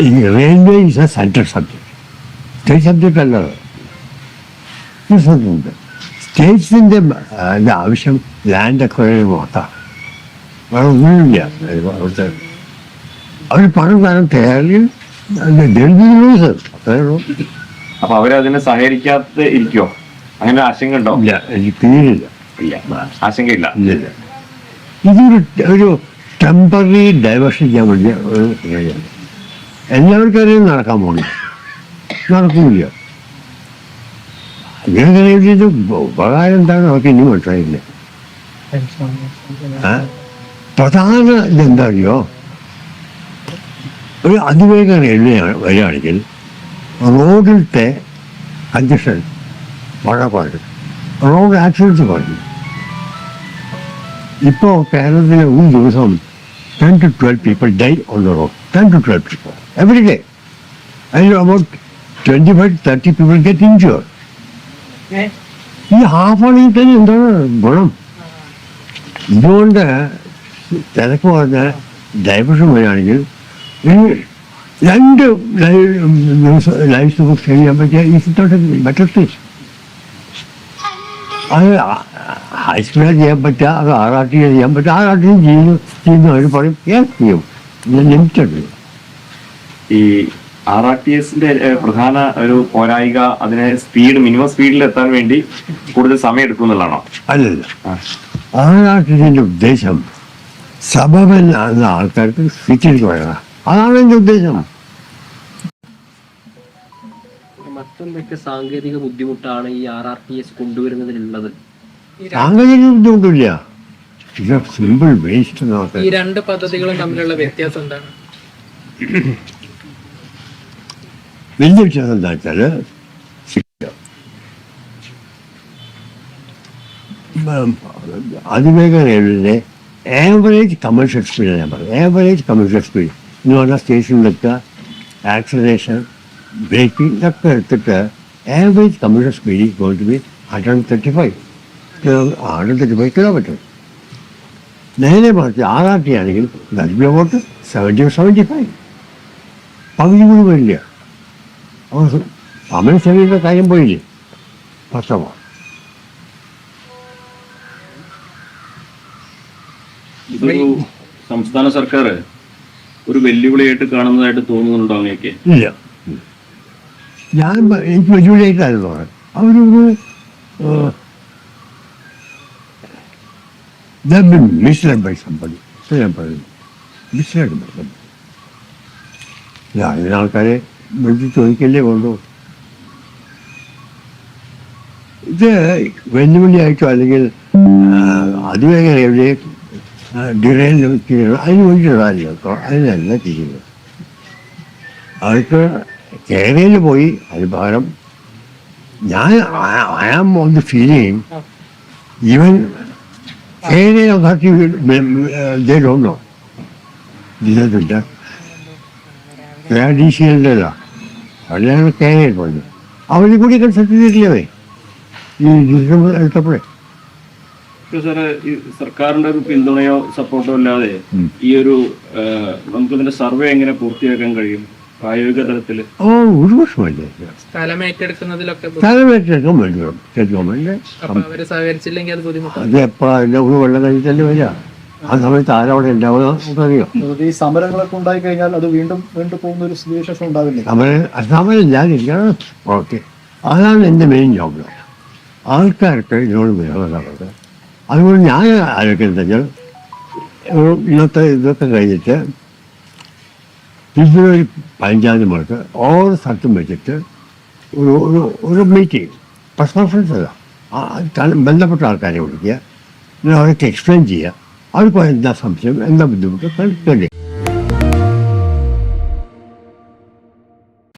Railway is a central subject state subject അല്ലത് ഉണ്ട് സ്റ്റേറ്റ്സിന്റെ ആവശ്യം ലാൻഡ് അക്വയർ മാത്രമാണ് വേറെ ഒന്നുമില്ല. അവിടുത്തെ അവർ പണം തരാൻ തയ്യാറിൽ ലൂസർ അത്രേ ഉള്ളൂ. അപ്പൊ അവരതിനെ സഹകരിക്കാത്ത ഇരിക്കോ അങ്ങനെ ആശങ്ക ഉണ്ടോ ഇല്ല എനിക്ക് തീരില്ല ഇല്ല. ആശങ്കയില്ല. ഇതൊരു ഒരു ടെമ്പററി ഡൈവേർഷൻ ചെയ്യാൻ വേണ്ടി ഒരു എല്ലാവർക്കും നടക്കാൻ പോകണം നടക്കില്ല. അങ്ങനെ ഇത് ഉപകാരം എന്താണ് അവർക്ക് ഇനി മനസ്സിലായില്ല? പ്രധാന ഇതെന്താ അറിയോ ഒരു അതിവേഗം റെയിൽവേ വരികയാണെങ്കിൽ റോഡിലത്തെ കഞ്ചക്ഷൻ വളരെ കുറയും റോഡ് ആക്സിഡൻസ് കുറയും ഇപ്പോൾ കേരളത്തിലെ ഒരു ദിവസം ten to twelve people die on the road ten to twelve people every day അതിൽ about twenty five thirty people get injure ഈ ഹാഫ് ആണെങ്കിൽ തന്നെ എന്താണ് ഗുണം ഇതുകൊണ്ട് തിരക്ക് പറഞ്ഞ ഡൈവേർഷൻ വരികയാണെങ്കിൽ ഈ രണ്ട് ലൈഫ് ബുക്ക് ചെയ്യാൻ പറ്റിയ ഈ ബെറ്റർ തിങ്സ് അത് ഹൈസ്കൂളിൽ ചെയ്യാൻ പറ്റുക അത് ആർ ആർ ടി ചെയ്യാൻ പറ്റുക ആർ ആർ ടി ചെയ്യുന്നു ചെയ്യുന്നവർ പറയും യെസ് ചെയ്യും ലിമിറ്റഡ് ഈ ആർ ആർ ടി എസിന്റെ പ്രധാന ഒരു പോരായിക അതിനെ സ്പീഡ് മിനിമം സ്പീഡിൽ എത്താൻ വേണ്ടി കൂടുതൽ സമയം എടുക്കും എന്നുള്ളതാണോ? അല്ലല്ല. ആ. ആർ ടി എസിന്റെ ഉദ്ദേശം സബബൻ എന്ന ആൾക്കാർക്ക് സ്വിച്ചിൽ പോയതാണ് അതാണ് എന്റെ ഉദ്ദേശം. മറ്റൊന്നൊക്കെ സാങ്കേതിക ബുദ്ധിമുട്ടാണ് ഈ ആർ ആർ ടി എസ് കൊണ്ടുവരുന്നതിലുള്ളത്? സാങ്കേതിക ബുദ്ധിമുട്ടില്ല. ഇത് സിമ്പിൾ വേസ്റ്റ് ഈ രണ്ട് പദ്ധതികളും തമ്മിലുള്ള വ്യത്യാസം എന്താണ്? വലിയ വ്യത്യാസം എന്താ വെച്ചാൽ അതിവേഗ റെയിൽവേയുടെ ആവറേജ് കമേഴ്ഷ്യൽ സ്പീഡ് ഞാൻ പറയും ആവറേജ് കമേഴ്ഷ്യൽ സ്പീഡ് എന്ന് പറഞ്ഞാൽ സ്റ്റേഷനിലെത്തുക ആക്സലേഷൻ ബ്രേക്കിംഗ് ഇതൊക്കെ എടുത്തിട്ട് average commercial speed going to be hundred thirty five hundred thirty five kilometre നേരെ മറിച്ച് ആർ ആർ ടി ആണെങ്കിൽ അബൌട്ട് സെവൻറ്റി സെവൻറ്റി ഫൈവ് പകുതി കൂടി വരില്ല അപ്പോൾ ശരീരം കാര്യം പോയില്ലേ? പ്രശ്നമാണ് സംസ്ഥാന സർക്കാർ ഒരു വെല്ലുവിളിയായിട്ട് കാണുന്നതായിട്ട് തോന്നുന്നുണ്ടോ അങ്ങനെയൊക്കെ? ഇല്ല. ഞാൻ എനിക്ക് വെല്ലുവിളിയായിട്ടായിരുന്നു അവരൊരു മിസ്ലഡ് ബൈ പറയുന്നു മിസ്ലഡ് ബൈ ആൾക്കാരെ വിളിച്ച് ചോദിക്കല്ലേ ഉള്ളൂ ഇത് വെല്ലുവിളിയായിട്ടോ അല്ലെങ്കിൽ അതിവേഗം എവിടെ ഡിറൈൻ അതിന് വേണ്ടിയിട്ടല്ല അതിനല്ല ചെയ്യുന്നത്. അവർക്ക് കേരളയിൽ പോയി അതിന് പകരം ഞാൻ I am on the feeling even Kerala authority they don't know ഇതിനകത്തില്ല D C എല്ലില്ല കെ എ പറഞ്ഞു അവരും കൂടി കൺസൾട്ട് ചെയ്തിട്ടില്ലേ ഈ ഡിസിഷൻ എടുത്തപ്പോഴേ പക്ഷേ സാറ് ഈ സർക്കാരിന്റെ ഒരു പിന്തുണയോ സപ്പോർട്ടോ ഇല്ലാതെ. ഈ ഒരു നമുക്ക് നമുക്കിതിന്റെ സർവേ എങ്ങനെ പൂർത്തിയാക്കാൻ കഴിയും? പ്രായോഗിക തലത്തിൽ ഓ ഒരു വർഷമല്ലേ? സ്ഥലം ഏറ്റെടുക്കുന്നതിലൊക്കെ സ്ഥലമേറ്റെടുക്കാൻ വേണ്ടി വരും. സ്റ്റേറ്റ് ഗവൺമെന്റ് അത് ബുദ്ധിമുട്ടാണ്. അത് ഒരു വെള്ളം കഴിഞ്ഞിട്ടല്ലേ വരിക? ആ സമയത്ത് ആരവിടെ ഉണ്ടാവുക? നമുക്കറിയാം അതുകൊണ്ട് ഈ സമരങ്ങളൊക്കെ ഉണ്ടായി കഴിഞ്ഞാൽ അത് വീണ്ടും വീണ്ടും പോകുന്ന ഒരു സ്ഥിതിവിശേഷം ഉണ്ടാവില്ലേ? സമരം സമരം ഇല്ലാതിരിക്കണം ഓക്കെ. അതാണ് എന്റെ മെയിൻ ജോബ് ആൾക്കാർക്ക് ഇതിനോട് വിരോധമുള്ളത്. അതുകൊണ്ട് ഞാൻ ആലോചിക്കുന്നത് ഇന്നത്തെ ഇതൊക്കെ കഴിഞ്ഞിട്ട് ഫെബ്രുവരി പതിനഞ്ചാം തീയതി മുതൽ ഓരോ സ്ഥലത്തും വെച്ചിട്ട് ഒരു ഒരു ഒരു മീറ്റിംഗ് പ്രസ് കോൺഫറൻസ് ബന്ധപ്പെട്ട ആൾക്കാരെ വിളിക്കുക. അവരൊക്കെ എക്സ്പ്ലെയിൻ ചെയ്യുക. അവർക്ക് എന്താ സംശയം എന്താ ബുദ്ധിമുട്ട് കേൾക്കേണ്ടി